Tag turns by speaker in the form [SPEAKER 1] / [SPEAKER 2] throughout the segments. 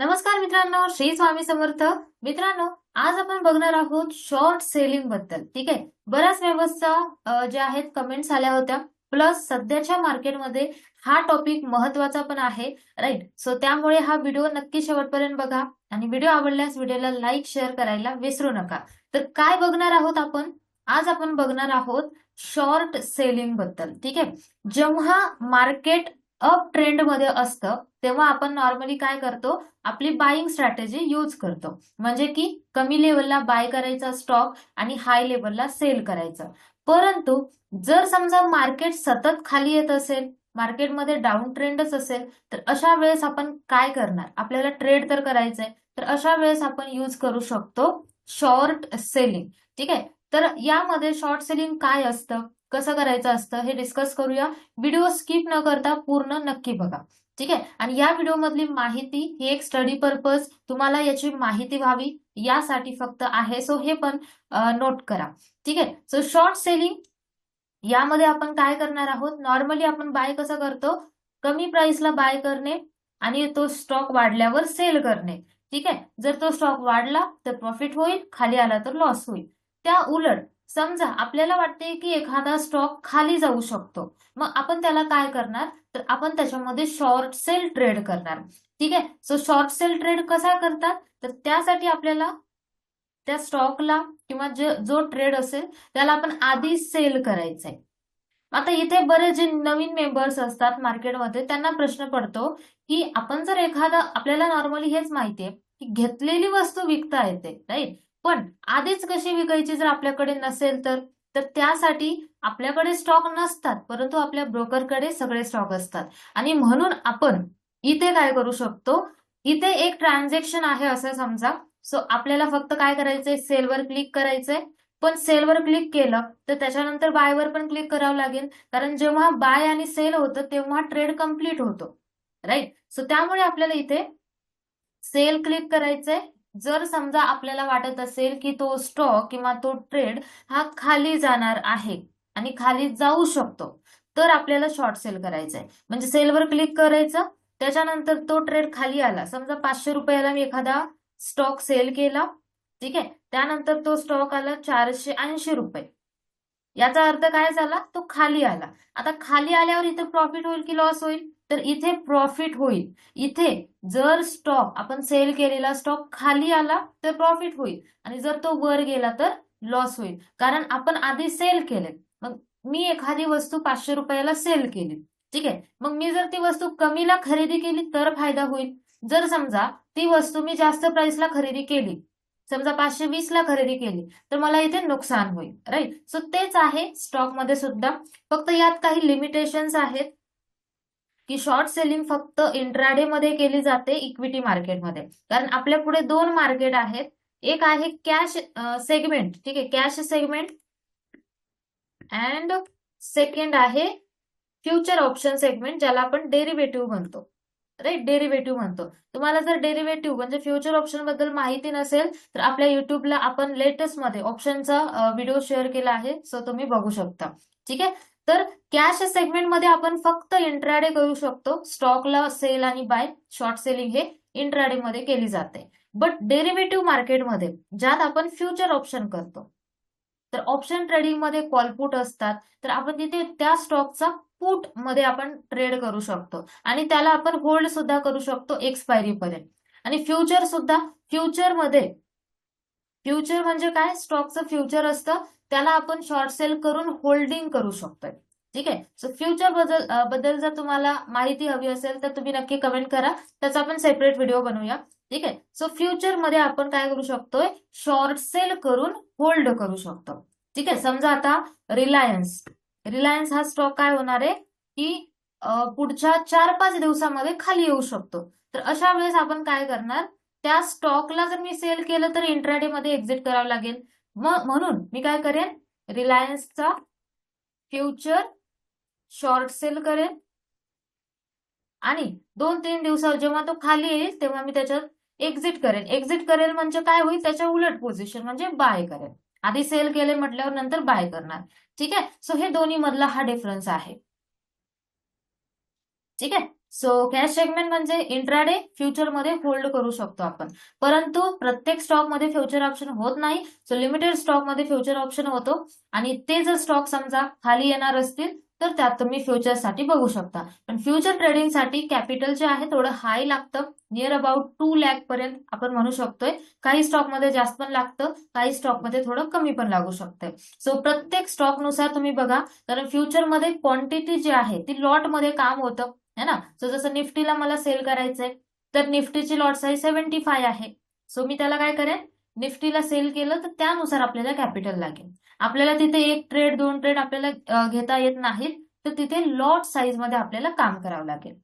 [SPEAKER 1] नमस्कार मित्रांनो श्री स्वामी समर्थ. मित्रांनो आज आपण बघणार आहोत शॉर्ट सेलिंगबद्दल ठीक आहे? बऱ्याच व्यवस्था ज्या आहेत कमेंट्स आल्या होत्या. प्लस सध्याच्या मार्केटमध्ये हा टॉपिक महत्त्वाचा पण आहे राईट सो त्यामुळे हा व्हिडिओ नक्की शेवटपर्यंत बघा. आणि व्हिडिओ आवडल्यास व्हिडिओला लाईक शेअर करायला विसरू नका. तर काय बघणार आहोत आपण? आज आपण बघणार आहोत शॉर्ट सेलिंगबद्दल ठीक आहे? जेव्हा मार्केट अप ट्रेंडमध्ये असतं तेव्हा आपण नॉर्मली काय करतो? आपली बाईंग स्ट्रॅटेजी यूज करतो. म्हणजे की कमी लेवलला बाय करायचा स्टॉक आणि हाय लेवलला सेल करायचं. परंतु जर समजा मार्केट सतत खाली येत असेल मार्केटमध्ये डाऊन ट्रेंडच असेल तर अशा वेळेस आपण काय करणार? आपल्याला ट्रेड तर करायचंय तर अशा वेळेस आपण यूज करू शकतो शॉर्ट सेलिंग ठीक आहे? तर यामध्ये शॉर्ट सेलिंग काय असतं? कसं करायचं असतं हे डिस्कस करूया. व्हिडिओ स्किप न करता पूर्ण नक्की बघा. ठीक आहे? आणि या व्हिडिओ मधली माहिती ही एक स्टडी पर्पज तुम्हाला याची माहिती व्हावी. यासाठी फक्त आहे. सो हे पण नोट करा. ठीक आहे? सो शॉर्ट सेलिंग यामध्ये आपण काय करणार आहोत? नॉर्मली आपण बाय कसं करतो? कमी प्राइसला बाय करणे आणि तो स्टॉक वाढल्यावर सेल करणे. ठीक आहे? जर तो स्टॉक वाढला तर प्रॉफिट होईल. खाली आला तर लॉस होईल. त्या उलट समजा आपल्याला वाटते की एखादा स्टॉक खाली जाऊ शकतो. मग आपण त्याला काय करणार? तर आपण त्याच्यामध्ये शॉर्ट सेल ट्रेड करणार. ठीक आहे? सो शॉर्ट सेल ट्रेड कसा करतात? तर त्यासाठी आपल्याला त्या स्टॉकला किंवा जे जो ट्रेड असेल त्याला आपण आधी सेल करायचंय. आता इथे बरेच जे नवीन मेंबर्स असतात मार्केटमध्ये त्यांना प्रश्न पडतो की आपण जर एखादा आपल्याला नॉर्मली हेच माहितीये की घेतलेली वस्तू विकता येते राईट पण आधीच कशी विकायची जर आपल्याकडे नसेल तर? तर त्यासाठी आपल्याकडे स्टॉक नसतात परंतु आपल्या ब्रोकरकडे सगळे स्टॉक असतात. आणि म्हणून आपण इथे काय करू शकतो? इथे एक ट्रान्झॅक्शन आहे असं समजा. सो आपल्याला फक्त काय करायचंय? सेलवर क्लिक करायचंय. पण सेलवर क्लिक केलं तर त्याच्यानंतर बायवर पण क्लिक करावं लागेल. कारण जेव्हा बाय आणि सेल होतं तेव्हा ट्रेड कंप्लीट होतो. राईट सो त्यामुळे आपल्याला इथे सेल क्लिक करायचंय. जर समजा आपल्याला वाटत असेल की तो स्टॉक किंवा तो ट्रेड हा खाली जाणार आहे आणि खाली जाऊ शकतो तर आपल्याला शॉर्ट सेल करायचा आहे. म्हणजे सेलवर क्लिक करायचं त्याच्यानंतर तो ट्रेड खाली आला. समजा पाचशे रुपयाला मी एखादा स्टॉक सेल केला ठीक आहे? त्यानंतर तो स्टॉक आला चारशे ऐंशी रुपये. याचा अर्थ काय झाला? तो खाली आला. आता खाली आल्यावर इथं प्रॉफिट होईल की लॉस होईल? तर इथे प्रॉफिट होईल. इथे जर स्टॉक आपण सेल केलेला स्टॉक खाली आला तर प्रॉफिट होईल. आणि जर तो वर गेला तर लॉस होईल. कारण आपण आधी सेल केले. मग मी एखादी वस्तू पाचशे रुपयाला सेल केली. ठीक आहे? मग मी जर ती वस्तू कमीला खरेदी केली तर फायदा होईल. जर समजा ती वस्तू मी जास्त प्राइसला खरेदी केली समजा पाचशे वीस ला खरेदी केली तर मला इथे नुकसान होईल. राईट सो तेच आहे स्टॉकमध्ये सुद्धा. फक्त यात काही लिमिटेशन्स आहेत. की शॉर्ट सेलिंग फक्त इंट्राडे मध्ये केली जाते इक्विटी मार्केटमध्ये कारण आपल्या पुढे दोन मार्केट आहेत. एक आहे कॅश सेगमेंट ठीक आहे कॅश सेगमेंट अँड सेकंड आहे फ्युचर ऑप्शन सेगमेंट ज्याला आपण डेरिव्हेटिव्ह म्हणतो. राईट डेरिव्हेटिव्ह म्हणतो. तुम्हाला जर डेरिव्हेटिव्ह म्हणजे फ्युचर ऑप्शनबद्दल माहिती नसेल तर आपल्या युट्यूबला आपण लेटेस्टमध्ये ऑप्शनचा व्हिडिओ शेअर केला आहे. सो तुम्ही बघू शकता. ठीक आहे? तर कॅश सेगमेंटमध्ये आपण फक्त इंट्राडे करू शकतो. स्टॉकला सेल आणि बाय शॉर्ट सेलिंग हे इंट्राडे मध्ये केली जाते. बट डेरिव्हेटिव्ह मार्केटमध्ये ज्यात आपण फ्युचर ऑप्शन करतो. तर ऑप्शन ट्रेडिंगमध्ये कॉलपुट असतात. तर आपण तिथे त्या स्टॉकचा पुटमध्ये आपण ट्रेड करू शकतो. आणि त्याला आपण होल्ड सुद्धा करू शकतो एक्सपायरी पर्यंत. आणि फ्युचर सुद्धा फ्युचरमध्ये फ्युचर म्हणजे काय? स्टॉकचं फ्युचर असतं. त्याला आपण शॉर्ट सेल करून होल्डिंग करू शकतोय. ठीक आहे? सो फ्युचरबद्दल बद्दल जर तुम्हाला माहिती हवी असेल तर तुम्ही नक्की कमेंट करा. त्याचा आपण सेपरेट व्हिडिओ बनवूया. ठीक आहे? सो फ्युचरमध्ये आपण काय करू शकतोय? शॉर्ट सेल करून होल्ड करू शकतो. ठीक आहे? समजा आता रिलायन्स रिलायन्स हा स्टॉक काय होणार आहे? की पुढच्या चार पाच दिवसामध्ये खाली येऊ शकतो. तर अशा वेळेस आपण काय करणार? त्या स्टॉकला जर मी सेल केलं तर इंट्राडे मध्ये एक्झिट करावं लागेल. मग म्हणून मी काय करेन? रिलायन्सचा फ्युचर शॉर्ट सेल करेन. आणि दोन तीन दिवसावर जेव्हा तो खाली येईल तेव्हा मी त्याच्यात एक्झिट करेन. एक्झिट करेल म्हणजे काय होईल? त्याच्या उलट पोझिशन म्हणजे बाय करेन आधी सेल केले म्हटल्यावर नंतर बाय करणार. ठीक आहे? सो हे दोन्ही मधला हा डिफरन्स आहे. ठीक आहे? सो कॅश सेगमेंट म्हणजे इंट्राडे फ्युचरमध्ये होल्ड करू शकतो आपण. परंतु प्रत्येक स्टॉकमध्ये फ्युचर ऑप्शन होत नाही. सो लिमिटेड स्टॉकमध्ये फ्युचर ऑप्शन होतो. आणि ते जर स्टॉक समजा खाली येणार असतील तर त्यात तुम्ही फ्युचरसाठी बघू शकता. पण फ्युचर ट्रेडिंगसाठी कॅपिटल जे आहे थोडं हाय लागतं. नियर अबाउट टू लॅक पर्यंत आपण म्हणू शकतोय. काही स्टॉकमध्ये जास्त पण लागतं. काही स्टॉकमध्ये थोडं कमी पण लागू शकतंय. सो प्रत्येक स्टॉकनुसार तुम्ही बघा. कारण फ्युचरमध्ये क्वांटिटी जी आहे ती लॉटमध्ये काम होतं. है ना? सो जसं निफ्टीला मला सेल करायचंय तर निफ्टीची लॉट साईज सेव्हन्टी फाय आहे. सो मी त्याला काय करेन? निफ्टीला सेल केलं तर त्यानुसार आपल्याला कॅपिटल लागेल. आपल्याला तिथे एक ट्रेड दोन ट्रेड आपल्याला घेता येत नाहीत तर तिथे लॉट साईजमध्ये आपल्याला काम करावं लागेल.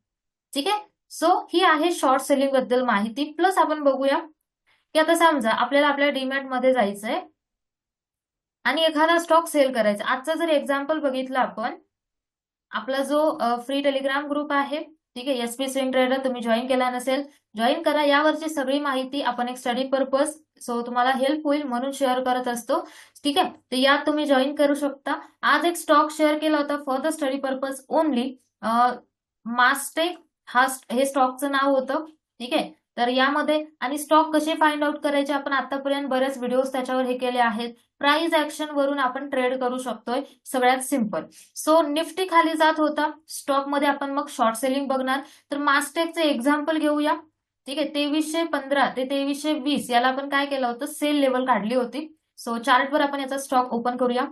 [SPEAKER 1] ठीक आहे? सो ही आहे शॉर्ट सेलिंगबद्दल माहिती. प्लस आपण बघूया की आता समजा आपल्याला आपल्या डीमॅटमध्ये जायचंय आणि एखादा स्टॉक सेल करायचा. आजचं जर एक्झाम्पल बघितलं आपण आपला जो फ्री टेलिग्राम ग्रुप आहे ठीक आहे एसपी स्विंग ट्रेडर तुम्ही जॉईन केला नसेल जॉईन करा. यावरची सगळी माहिती आपण एक स्टडी पर्पज सो तुम्हाला हेल्प होईल म्हणून शेअर करत असतो. ठीक आहे तर यात तुम्ही जॉईन करू शकता. आज एक स्टॉक शेअर केला होता for the study purpose only Mastek हा हे स्टॉकचं नाव होतं ठीक आहे. तर यामध्ये आणि स्टॉक कसे फाइंड आउट करायचे आपण आतापर्यंत बरेच व्हिडिओज त्याच्यावर हे केले आहेत. प्राइस ऍक्शन वरून आपण ट्रेड करू शकतोय. सगळ्यात सिंपल सो निफ्टी खाली जात होता. स्टॉकमध्ये आपण मग शॉर्ट सेलिंग बघणार. तर मास्टेकचं एक्झाम्पल घेऊया. ठीक आहे तेवीसशे पंधरा ते तेवीसशे वीस याला आपण काय केलं होतं? सेल लेवल काढली होती. सो चार्टवर आपण याचा स्टॉक ओपन करूया.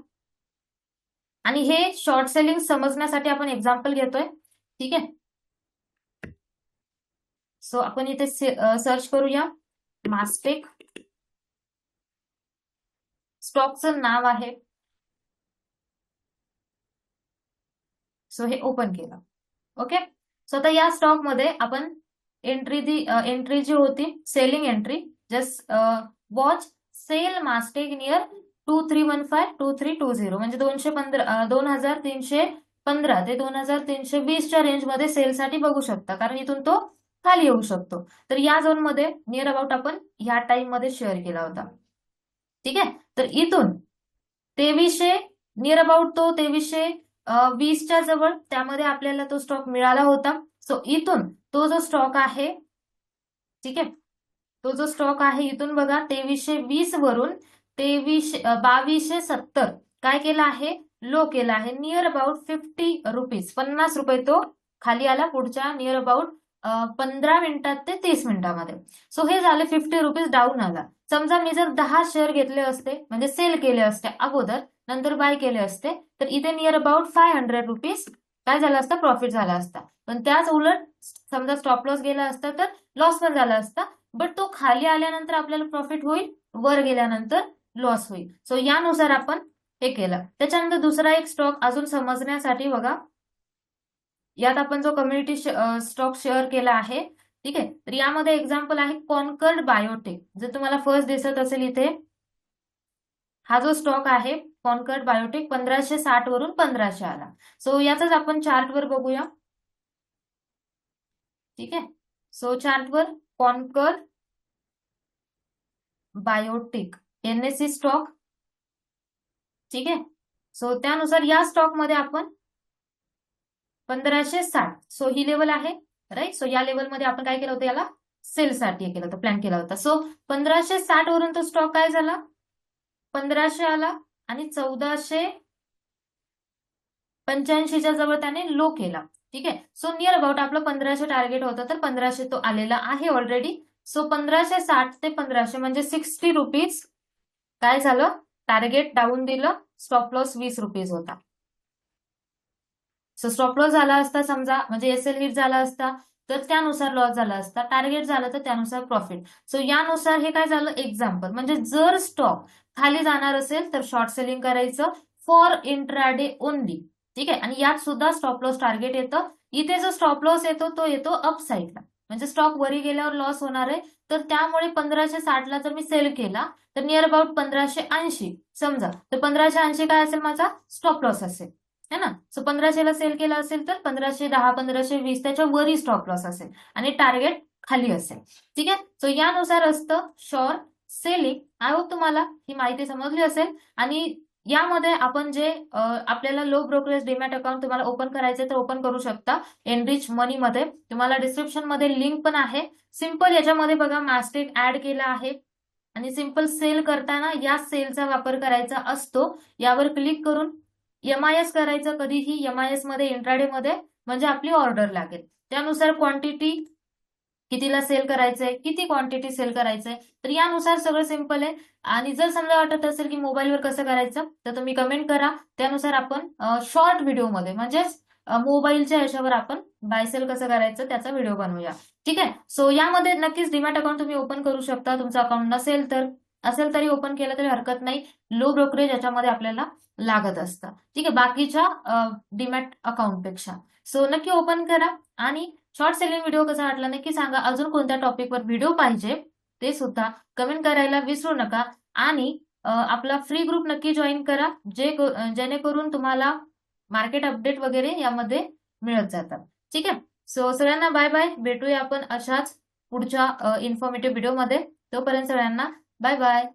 [SPEAKER 1] आणि हे शॉर्ट सेलिंग समजण्यासाठी आपण एक्झाम्पल घेतोय. ठीक आहे सो आपण इथे सर्च करूया. मास्टेक स्टॉकचं नाव आहे. सो हे ओपन केलं. ओके सो आता या स्टॉकमध्ये आपण एंट्री दी एंट्री जी होती selling entry just watch sell Mastek near two three one five two three two zero म्हणजे दोनशे पंधरा दोन हजार तीनशे पंधरा ते दोन हजार तीनशे वीसच्या रेंजमध्ये सेलसाठी बघू शकता. कारण इथून तो खाली येऊ शकतो. तर या झोनमध्ये नियर अबाउट आपण ह्या टाइममध्ये शेअर केला होता. ठीक आहे? तर इथून तेवीसशे नियर अबाउट तो तेवीसशे वीसच्या जवळ त्यामध्ये आपल्याला तो स्टॉक मिळाला होता. सो इथून तो जो स्टॉक आहे ठीक आहे? तो जो स्टॉक आहे इथून बघा तेवीसशे वीस वरून तेवीसशे बावीसशे सत्तर काय केलं आहे? लो केला आहे. नियर अबाउट फिफ्टी रुपीज पन्नास रुपये तो खाली आला पुढच्या नियर अबाउट पंधरा मिनिटात ते तीस मिनिटामध्ये. सो हे झाले फिफ्टी रुपीज डाऊन आला समजा मी जर दहा शेअर घेतले असते म्हणजे सेल केले असते अगोदर नंतर बाय केले असते तर इथे near about five hundred rupees काय झालं असतं? प्रॉफिट झाला असता. पण त्याच उलट समजा स्टॉप लॉस गेला असता तर लॉस पण झाला असता. बट तो खाली आल्यानंतर आपल्याला प्रॉफिट होईल वर गेल्यानंतर लॉस होईल. सो यानुसार आपण हे केलं. त्याच्यानंतर दुसरा एक स्टॉक अजून समजण्यासाठी बघा. यात आपण जो कम्युनिटी स्टॉक शेअर केला आहे ठीक आहे? तर यामध्ये एक्झाम्पल आहे कॉन्कर्ड बायोटेक जर तुम्हाला फर्स्ट दिसत असेल इथे हा जो स्टॉक आहे कॉन्कर्ड बायोटेक पंधराशे साठ वरून पंधराशे आला. सो याचाच आपण चार्टवर बघूया. ठीक आहे? सो चार्टवर कॉन्कर बायोटेक एनएससी स्टॉक ठीक आहे? सो त्यानुसार या स्टॉकमध्ये आपण पंधराशे साठ. सो ही लेवल आहे राईट सो या लेवलमध्ये आपण काय केलं होतं याला? सेलसाठी केलं होतं प्लॅन केला होता. सो पंधराशे साठ वरून तो स्टॉक काय झाला? पंधराशे आला आणि चौदाशे पंच्याऐंशीच्या जवळ त्याने लो केला. ठीक आहे? सो नियर अबाउट आपलं पंधराशे टार्गेट होतं तर पंधराशे तो आलेला आहे ऑलरेडी सो पंधराशे साठ ते पंधराशे म्हणजे सिक्स्टी रुपीज काय झालं? टार्गेट डाऊन दिलं स्टॉप लॉस वीस रुपीज होता. सो स्टॉप लॉस झाला असता समजा म्हणजे एस एल हिट झाला असता तर त्यानुसार लॉस झाला असता टार्गेट झालं तर त्यानुसार प्रॉफिट सो यानुसार हे काय झालं? एक्झाम्पल म्हणजे जर स्टॉक खाली जाणार असेल तर शॉर्ट सेलिंग करायचं फॉर इंट्राडे ओनली ठीक आहे? आणि यात सुद्धा स्टॉप लॉस टार्गेट येतं. इथे जो स्टॉप लॉस येतो तो येतो अपसाईडला म्हणजे स्टॉक वरी गेल्यावर लॉस होणार आहे. तर त्यामुळे पंधराशे साठला जर मी सेल केला तर नियर अबाउट पंधराशे ऐंशी. समजा. तर पंधराशे ऐंशी काय असेल माझा? स्टॉप लॉस असेल. है ना? सो पंधराशेला सेल केला असेल तर पंधराशे दहा पंधराशे वीस त्याच्या वरी स्टॉप लॉस असेल आणि टार्गेट खाली असेल. ठीक आहे? सो यानुसार असतं शॉर्ट सेलिंग आय होप तुम्हाला ही माहिती समजली असेल. आणि यामध्ये आपण जे आपल्याला लो ब्रोकरेज डीमॅट अकाउंट तुम्हाला ओपन करायचे तर ओपन करू शकता. एनरिच मनी मध्ये. तुम्हाला डिस्क्रिप्शनमध्ये लिंक पण आहे. सिंपल याच्यामध्ये बघा मास्टेक ऍड केला आहे. आणि सिंपल सेल करताना या सेलचा वापर करायचा असतो. यावर क्लिक करून एमआयएस करायचं कधीही एमआयएसमध्ये इंट्राडे मध्ये म्हणजे आपली ऑर्डर लागेल. त्यानुसार क्वांटिटी कितीला सेल करायचंय किती क्वांटिटी सेल करायचंय तर यानुसार सगळं सिंपल आहे. आणि जर समजा वाटत असेल की मोबाईलवर कसं करायचं तर तुम्ही कमेंट करा. त्यानुसार आपण शॉर्ट व्हिडिओमध्ये म्हणजेच मोबाईलच्या ह्याच्यावर आपण बायसेल कसं करायचं त्याचा व्हिडिओ बनवूया. ठीक आहे? सो यामध्ये नक्कीच डीमॅट अकाउंट तुम्ही ओपन करू शकता. तुमचं अकाउंट नसेल तर. असेल तरी ओपन केलं तरी हरकत नाही. लो ब्रोकरेज याच्यामध्ये आपल्याला लागत असतं. ठीक आहे बाकीच्या डीमॅट अकाउंटपेक्षा सो नक्की ओपन करा आणि शॉर्ट सेलिंग व्हिडिओ कसा वाटला नक्की सांगा. अजून कोणत्या टॉपिकवर व्हिडिओ पाहिजे ते सुद्धा कमेंट करायला विसरू नका. आणि आपला फ्री ग्रुप नक्की जॉईन करा जे जेणेकरून तुम्हाला मार्केट अपडेट वगैरे यामध्ये मिळत जातात. ठीक आहे? सो सगळ्यांना बाय बाय भेटूया आपण अशाच पुढच्या इन्फॉर्मेटिव्ह व्हिडिओमध्ये तोपर्यंत सगळ्यांना बाय बाय